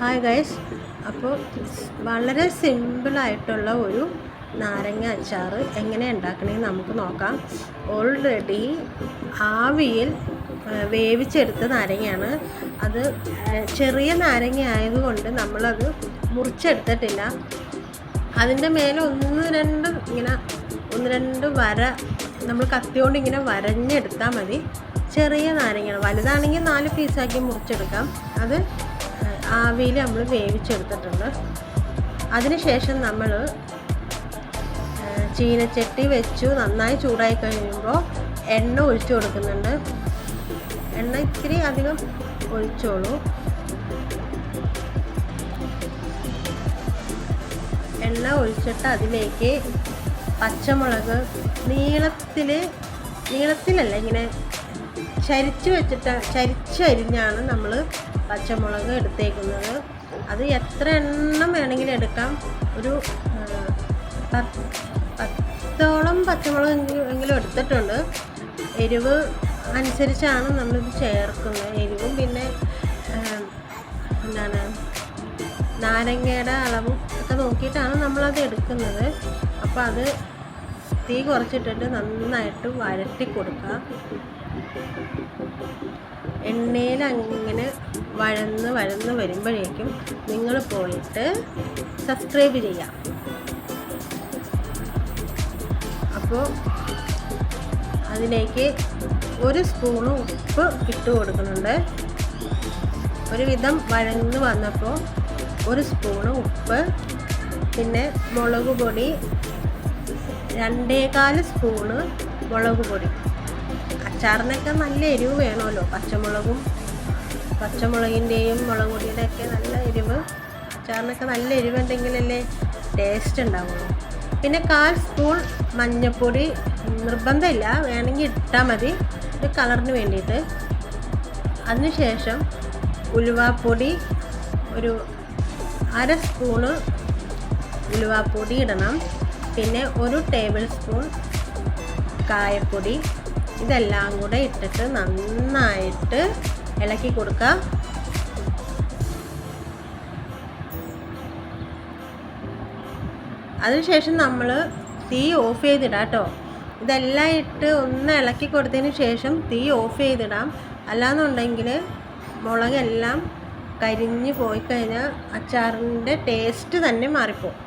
Hi guys അപ്പോൾ വളരെ സിമ്പിളായിട്ടുള്ള ഒരു നാരങ്ങ അച്ചാർ എങ്ങനെ ഉണ്ടാക്കണമെന്ന് നമുക്ക് നോക്കാം. ഓൾറെഡി ആവിയിൽ വേവിച്ചെടുത്ത നാരങ്ങയാണ്. അത് ചെറിയ നാരങ്ങ ആയതുകൊണ്ട് നമ്മളത് മുറിച്ചെടുത്തിട്ടില്ല. അതിന്റെ മേലെ ഒന്ന് രണ്ട് ഇങ്ങനെ ഒന്ന് രണ്ട് വര നമ്മൾ കത്തിയോണ്ട് ഇങ്ങനെ വരഞ്ഞെടുത്താൽ മതി. ചെറിയ നാരങ്ങയാണ്. വലുതാണെങ്കിൽ നാല് പീസാക്കി മുറിച്ചെടുക്കാം. അത് ആവിയിൽ നമ്മൾ വേവിച്ചെടുത്തിട്ടുണ്ട്. അതിനുശേഷം നമ്മൾ ചീനച്ചട്ടി വെച്ചു. നന്നായി ചൂടായി കഴിയുമ്പോൾ എണ്ണ ഒഴിച്ചു കൊടുക്കുന്നുണ്ട്. എണ്ണ ഇത്തിരി അധികം ഒഴിച്ചോളൂ. എണ്ണ ഒഴിച്ചിട്ട് അതിലേക്ക് പച്ചമുളക് നീളത്തിൽ നീളത്തിലല്ല ഇങ്ങനെ ചരിച്ച് വെച്ചിട്ട് ചരിച്ചരിഞ്ഞാണ് നമ്മൾ പച്ചമുളക് എടുത്തേക്കുന്നത്. അത് എത്ര എണ്ണം വേണമെങ്കിലും എടുക്കാം. ഒരു പത്തോളം പച്ചമുളക് എങ്കിലും എടുത്തിട്ടുണ്ട്. എരിവ് അനുസരിച്ചാണ് നമ്മളിത് ചേർക്കുന്നത്. എരിവും പിന്നെ എന്താണ് നാരങ്ങയുടെ അളവും ഒക്കെ നോക്കിയിട്ടാണ് നമ്മളത് എടുക്കുന്നത്. അപ്പോൾ അത് തീ കുറച്ചിട്ടിട്ട് നന്നായിട്ട് വഴറ്റി കൊടുക്കുക. എണ്ണയിൽ അങ്ങനെ വഴന്ന് വഴന്ന് വരുമ്പോഴേക്കും നിങ്ങൾ പോയിട്ട് സബ്സ്ക്രൈബ് ചെയ്യാം അപ്പോൾ അതിലേക്ക് ഒരു സ്പൂണ് ഉപ്പ് ഇട്ട് കൊടുക്കുന്നുണ്ട്. ഒരുവിധം വഴന്ന് വന്നപ്പോൾ ഒരു സ്പൂണ് ഉപ്പ് പിന്നെ മുളക് പൊടി രണ്ടേകാൽ സ്പൂണ് മുളക് പൊടി. അച്ചാറിനൊക്കെ നല്ല എരിവ് വേണമല്ലോ. പച്ചമുളകും പച്ചമുളകിന്റെയും മുളക് പൊടിയുടെ നല്ല എരിവ്. അച്ചാറിനൊക്കെ നല്ല എരിവുണ്ടെങ്കിലല്ലേ ടേസ്റ്റ് ഉണ്ടാവുള്ളൂ. പിന്നെ കാൽ സ്പൂൺ മഞ്ഞൾപ്പൊടി നിർബന്ധമില്ല. വേണമെങ്കിൽ ഇട്ടാൽ മതി. ഒരു കളറിന് വേണ്ടിയിട്ട്. അതിനുശേഷം ഉലുവാപ്പൊടി ഒരു അര സ്പൂണ് ഉലുവാപ്പൊടി ഇടണം. പിന്നെ ഒരു ടേബിൾ സ്പൂൺ കായപ്പൊടി. ഇതെല്ലാം കൂടെ ഇട്ടിട്ട് നന്നായിട്ട് ഇളക്കി കൊടുക്കുക അതിനുശേഷം നമ്മൾ തീ ഓഫ് ചെയ്തിടാം കേട്ടോ. ഇതെല്ലാം ഇട്ട് ഒന്ന് ഇളക്കി കൊടുത്തതിന് ശേഷം തീ ഓഫ് ചെയ്തിടാം. അല്ലാന്നുണ്ടെങ്കിൽ മുളകെല്ലാം കരിഞ്ഞ് പോയി കഴിഞ്ഞാൽ അച്ചാറിന്റെ ടേസ്റ്റ് തന്നെ മാറിപ്പോവും.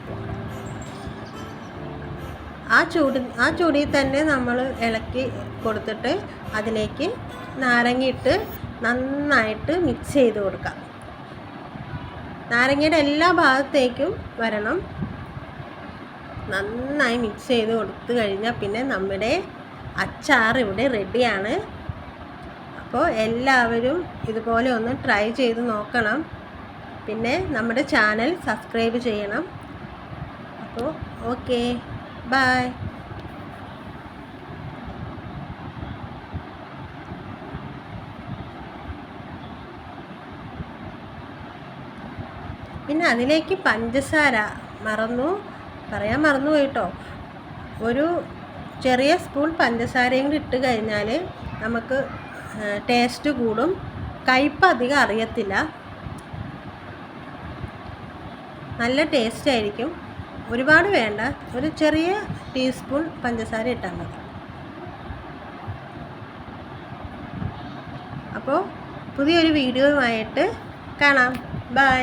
ആ ചൂട് ആ ചൂടിൽ തന്നെ നമ്മൾ ഇളക്കി കൊടുത്തിട്ട് അതിലേക്ക് നാരങ്ങയിട്ട് നന്നായിട്ട് മിക്സ് ചെയ്ത് കൊടുക്കാം. നാരങ്ങയുടെ എല്ലാ ഭാഗത്തേക്കും വരണം. നന്നായി മിക്സ് ചെയ്ത് കൊടുത്തു കഴിഞ്ഞാൽ പിന്നെ നമ്മുടെ അച്ചാർ ഇവിടെ റെഡിയാണ് അപ്പോൾ എല്ലാവരും ഇതുപോലെ ഒന്ന് ട്രൈ ചെയ്ത് നോക്കണം. പിന്നെ നമ്മുടെ ചാനൽ സബ്സ്ക്രൈബ് ചെയ്യണം. അപ്പോൾ ഓക്കെ ബായ് പിന്നെ അതിലേക്ക് പഞ്ചസാര മറന്നു. പറയാൻ മറന്നു പോയിട്ടോ ഒരു ചെറിയ സ്പൂൺ പഞ്ചസാരയും കൂടി ഇട്ട് കഴിഞ്ഞാൽ നമുക്ക് ടേസ്റ്റ് കൂടും. കയ്പ്പ് അധികം അറിയത്തില്ല. നല്ല ടേസ്റ്റ് ആയിരിക്കും. ഒരുപാട് വേണ്ട. ഒരു ചെറിയ ടീസ്പൂൺ പഞ്ചസാര ഇട്ടാൽ മതി. അപ്പോൾ പുതിയൊരു വീഡിയോയുമായിട്ട് കാണാം. ബൈ.